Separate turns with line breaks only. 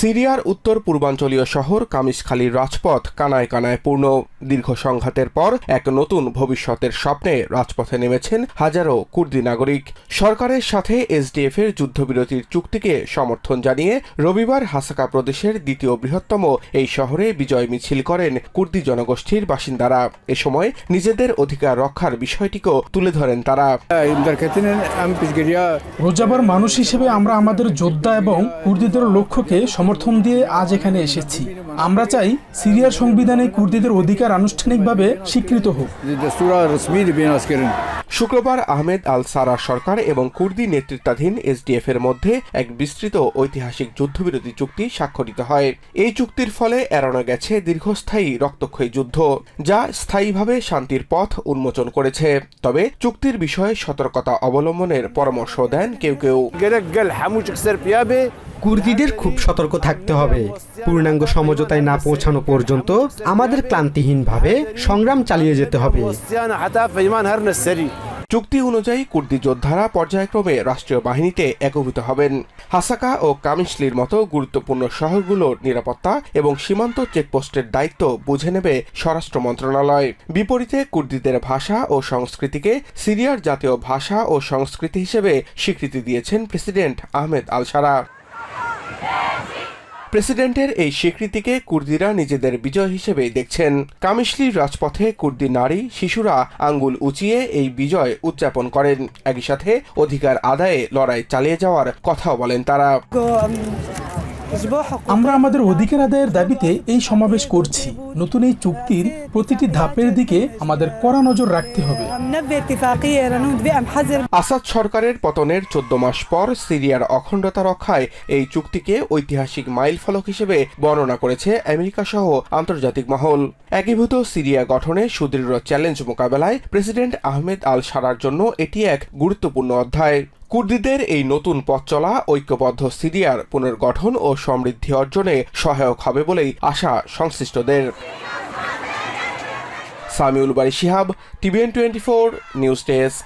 সিরিয়ার উত্তর পূর্বাঞ্চলীয় শহর কামিসখালির রাজপথ কানায় কানায় পূর্ণ। দীর্ঘ সংঘাতের পর এক নতুন ভবিষ্যতের স্বপ্নে রাজপথে নেমেছেন হাজারো কুর্দি নাগরিক। সরকারের সাথে এসডিএফ এর যুদ্ধবিরতির চুক্তিকে সমর্থন জানিয়ে রবিবার হাসাকা প্রদেশের দ্বিতীয় বৃহত্তম এই শহরে বিজয় মিছিল করেন কুর্দি জনগোষ্ঠীর বাসিন্দারা। এ সময় নিজেদের অধিকার রক্ষার বিষয়টিকেও তুলে ধরেন তারা।
রোজাবার মানুষ হিসেবে আমরা আমাদের যোদ্ধা এবং কুর্দিদের লক্ষ্যকে সম সমর্থন দিয়ে আজ এখানে এসেছি। আমরা চাই সিরিয়ার সংবিধানে কুর্দিদের অধিকার আনুষ্ঠানিকভাবে স্বীকৃত হোক।
শুক্রবার আহমেদ আল সারা সরকার এবং কুর্দি নেতৃত্বাধীন এসডিএফ এর মধ্যে এক বিস্তৃত ঐতিহাসিক যুদ্ধবিরতি চুক্তি স্বাক্ষরিত হয়। এই চুক্তির ফলে এড়ানো গেছে দীর্ঘস্থায়ী রক্তক্ষয়ী যুদ্ধ, যা স্থায়ীভাবে শান্তির পথ উন্মোচন করেছে। তবে চুক্তির বিষয়ে সতর্কতা অবলম্বনের পরামর্শ দেন কেউ কেউ।
কুর্দিদের খুব সতর্ক থাকতে হবে। পূর্ণাঙ্গ সমঝোতায় না পৌঁছানো পর্যন্ত আমাদের ক্লান্তিহীনভাবে সংগ্রাম চালিয়ে যেতে হবে।
চুক্তি অনুযায়ী কুর্দি যোদ্ধারা পর্যায়ক্রমে রাষ্ট্রীয় বাহিনীতে একভূত হবেন। হাসাকা ও কামিশলির মতো গুরুত্বপূর্ণ শহরগুলোর নিরাপত্তা এবং সীমান্ত চেকপোস্টের দায়িত্ব বুঝে নেবে স্বরাষ্ট্র মন্ত্রণালয়। বিপরীতে কুর্দিদের ভাষা ও সংস্কৃতিকে সিরিয়ার জাতীয় ভাষা ও সংস্কৃতি হিসেবে স্বীকৃতি দিয়েছেন প্রেসিডেন্ট আহমেদ আলসারা। প্রেসিডেন্টের এই স্বীকৃতিকে কুর্দিরা নিজেদের বিজয় হিসেবে দেখছেন। কামিশলির রাজপথে কুর্দি নারী, শিশুরা আঙ্গুল উঁচিয়ে এই বিজয় উদযাপন করেন। একই সাথে অধিকার আদায়ে লড়াই চালিয়ে যাওয়ার কথাও বলেন তারা।
আমরা আমাদের অধিকার আদায়ের দাবিতে এই সমাবেশ করছি। নতুন এই চুক্তির প্রতিটি ধাপের দিকে আমাদের কড়া নজর রাখতে হবে।
আসাদ সরকারের পতনের চোদ্দ মাস পর সিরিয়ার অখণ্ডতা রক্ষায় এই চুক্তিকে ঐতিহাসিক মাইল ফলক হিসেবে বর্ণনা করেছে আমেরিকা সহ আন্তর্জাতিক মহল। একীভূত সিরিয়া গঠনে সুদৃঢ় চ্যালেঞ্জ মোকাবেলায় প্রেসিডেন্ট আহমেদ আল সারার জন্য এটি এক গুরুত্বপূর্ণ অধ্যায়। কুর্দিদের এই নতুন পথ চলা ঐক্যবদ্ধ সিরিয়ার পুনর্গঠন ও সমৃদ্ধি অর্জনে সহায়ক হবে বলেই আশা সংশ্লিষ্টদের। Samiul Bari Shihab TVN twenty four news desk.